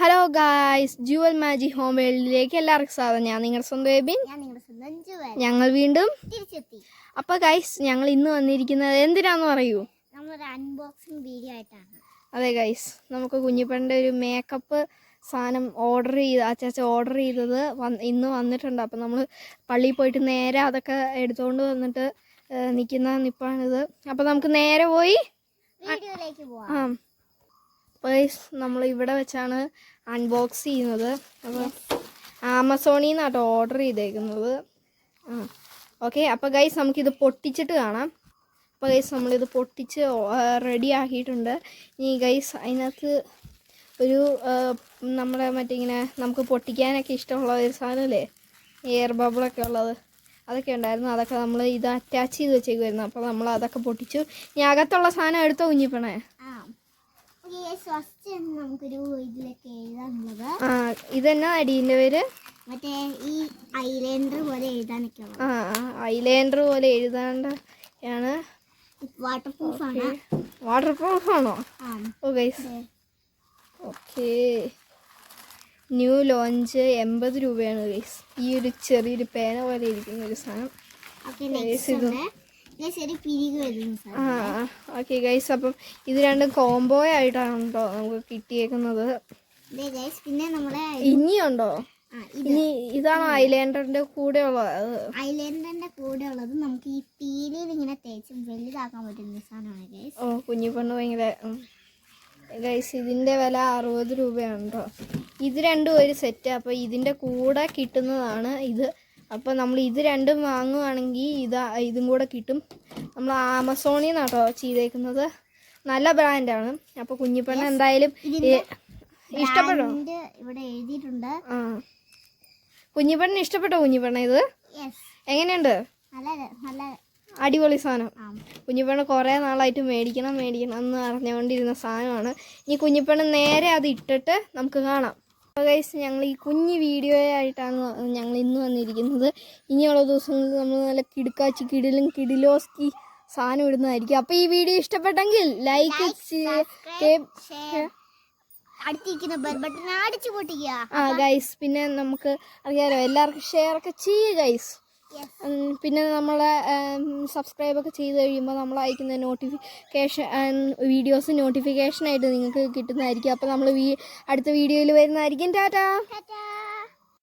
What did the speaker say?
Hello guys jewel മാജി home വേൾഡിലേക്ക് എല്ലാവർക്കും സ്വാഗതം. ഞാൻ നിങ്ങളുടെ സ്വന്തം എബിൻ. ഞങ്ങൾ വീണ്ടും അപ്പൊ ഗൈസ് ഞങ്ങൾ ഇന്ന് വന്നിരിക്കുന്നത് എന്തിനാന്ന് പറയൂ? അൺബോക്സിംഗ് വീഡിയോ ആയിട്ടാണ്. അതെ ഗൈസ് നമുക്ക് കുഞ്ഞിപ്പണ്ടെ ഒരു മേക്കപ്പ് സാധനം ഓർഡർ ചെയ്ത് അച്ചാച്ച ഓർഡർ ചെയ്തത് ഇന്ന് വന്നിട്ടുണ്ട്. അപ്പോൾ നമ്മൾ പള്ളിയിൽ പോയിട്ട് നേരെ അതൊക്കെ എടുത്തുകൊണ്ട് വന്നിട്ട് നിൽക്കുന്ന നിപ്പാണിത്. അപ്പോൾ നമുക്ക് നേരെ പോയി ആ അപ്പോൾ നമ്മൾ ഇവിടെ വെച്ചാണ് അൺബോക്സ് ചെയ്യുന്നത്. അപ്പോൾ ആമസോണിൽ നിന്നാട്ടോ ഓർഡർ ചെയ്തേക്കുന്നത്. ആ ഓക്കെ അപ്പോൾ ഗൈസ് നമുക്കിത് പൊട്ടിച്ചിട്ട് കാണാം. അപ്പോൾ ഗൈസ് നമ്മളിത് പൊട്ടിച്ച് റെഡി ആക്കിയിട്ടുണ്ട്. ഇനി ഗൈസ് അതിനകത്ത് ഒരു നമ്മുടെ മറ്റേ ഇങ്ങനെ നമുക്ക് പൊട്ടിക്കാനൊക്കെ ഇഷ്ടമുള്ള ഒരു സാധനമല്ലേ എയർ ബബിളൊക്കെ ഉള്ളത്. അതൊക്കെ ഉണ്ടായിരുന്നു. അതൊക്കെ നമ്മൾ ഇത് അറ്റാച്ച് ചെയ്ത് വെച്ചേക്കുമായിരുന്നു അപ്പോൾ നമ്മൾ അതൊക്കെ പൊട്ടിച്ചു. ഇനി അകത്തുള്ള സാധനം എടുത്തോ കുഞ്ഞിപ്പണേ ആ ഓക്കെ ഫസ്റ്റ് നമുക്കൊരു ഇതിലൊക്കെ എഴുതാനുള്ളത് ആ ഇതെന്നാ അടീന്റെ പേര്? മറ്റേ ഈ ഐലൈനർ പോലെ എഴുതാനൊക്കെ ആ ഐലൈനർ പോലെ എഴുതാണ്ട ആണ് വാട്ടർ പ്രൂഫ് ആണ് വാട്ടർ പ്രൂഫ് ആണോ? ആ ഓ ഗൈസ് ദേ. ഓക്കെ ന്യൂ ലോഞ്ച് എൺപത് രൂപയാണ് ഗൈസ് ഈ ഒരു ചെറിയൊരു പേന പോലെ ഇരിക്കുന്ന ഒരു സാധനം. ഓക്കെ ഇത് ആ ഓക്കെ ഗൈസ് അപ്പം ഇത് രണ്ടും കോംബോ ആയിട്ടാണ് കേട്ടോ നമുക്ക് കിട്ടിയേക്കുന്നത്? പിന്നെ നമ്മുടെ ഇനിയുണ്ടോ? ഇനി ഇതാണ് ഐലൈനറിന്റെ കൂടെ ഉള്ളത് ഐലൈനറിന്റെ കൂടെ ഉള്ളത് നമുക്ക് ഈ പീലിയിൽ ഇങ്ങനെ തേച്ച് വലുതാക്കാൻ പറ്റുന്ന സാധനമാണ് ഗൈസ്. ഓ പെണ്ണ് ഭയങ്കര ഗൈസ് ഇതിന്റെ വില അറുപത് രൂപയാണ് കേട്ടോ ഇത് രണ്ടും ഒരു സെറ്റ് അപ്പോൾ ഇതിന്റെ കൂടെ കിട്ടുന്നതാണ് ഇത്. അപ്പോൾ നമ്മൾ ഇത് രണ്ടും വാങ്ങുവാണെങ്കിൽ ഇത് ഇതും കൂടെ കിട്ടും. നമ്മൾ ആമസോണിൽ നിന്നാണ് കേട്ടോ ചെയ്തേക്കുന്നത്. നല്ല ബ്രാൻഡാണ് അപ്പോൾ കുഞ്ഞിപ്പെണ്ണ എന്തായാലും ഇഷ്ടപ്പെടും ഇഷ്ടപ്പെട്ടോ? ഇവിടെ എഴുതിയിട്ടുണ്ട്. ആ. കുഞ്ഞിപ്പെണ്ണ് ഇഷ്ടപ്പെട്ടോ കുഞ്ഞിപ്പെണ്ണ ഇത്? എങ്ങനെയുണ്ട്? അടിപൊളി സാധനം. കുഞ്ഞിപ്പെണ്ണ കുറേ നാളായിട്ട് മേടിക്കണം മേടിക്കണം എന്ന് അറിഞ്ഞുകൊണ്ടിരുന്ന സാധനമാണ്. ഇനി കുഞ്ഞിപ്പെണ്ണ നേരെ അത് ഇട്ടിട്ട് നമുക്ക് കാണാം. ഗൈസ് ഞങ്ങൾ ഈ കുഞ്ഞു വീഡിയോ ആയിട്ടാണ് ഞങ്ങൾ ഇന്ന് വന്നിരിക്കുന്നത്. ഇനിയുള്ള ദിവസങ്ങളിൽ നമ്മൾ നല്ല കിടുക്കാച്ചി കിടിലും കിടിലോസ്കി സാധനം ഇടുന്നതായിരിക്കും. അപ്പോൾ ഈ വീഡിയോ ഇഷ്ടപ്പെട്ടെങ്കിൽ ലൈക്ക് ആ ഗൈസ് പിന്നെ നമുക്ക് അറിയാലോ എല്ലാവർക്കും ഷെയർ ഒക്കെ ചെയ്യുക ഗൈസ് പിന്നെ നമ്മളെ സബ്സ്ക്രൈബ് ഒക്കെ ചെയ്ത് കഴിയുമ്പോൾ നമ്മൾ അയക്കുന്ന നോട്ടിഫിക്കേഷൻ വീഡിയോസ് നോട്ടിഫിക്കേഷനായിട്ട് നിങ്ങൾക്ക് കിട്ടുന്നതായിരിക്കും. അപ്പോൾ നമ്മൾ അടുത്ത വീഡിയോയിൽ വരുന്നതായിരിക്കും. ടാറ്റാ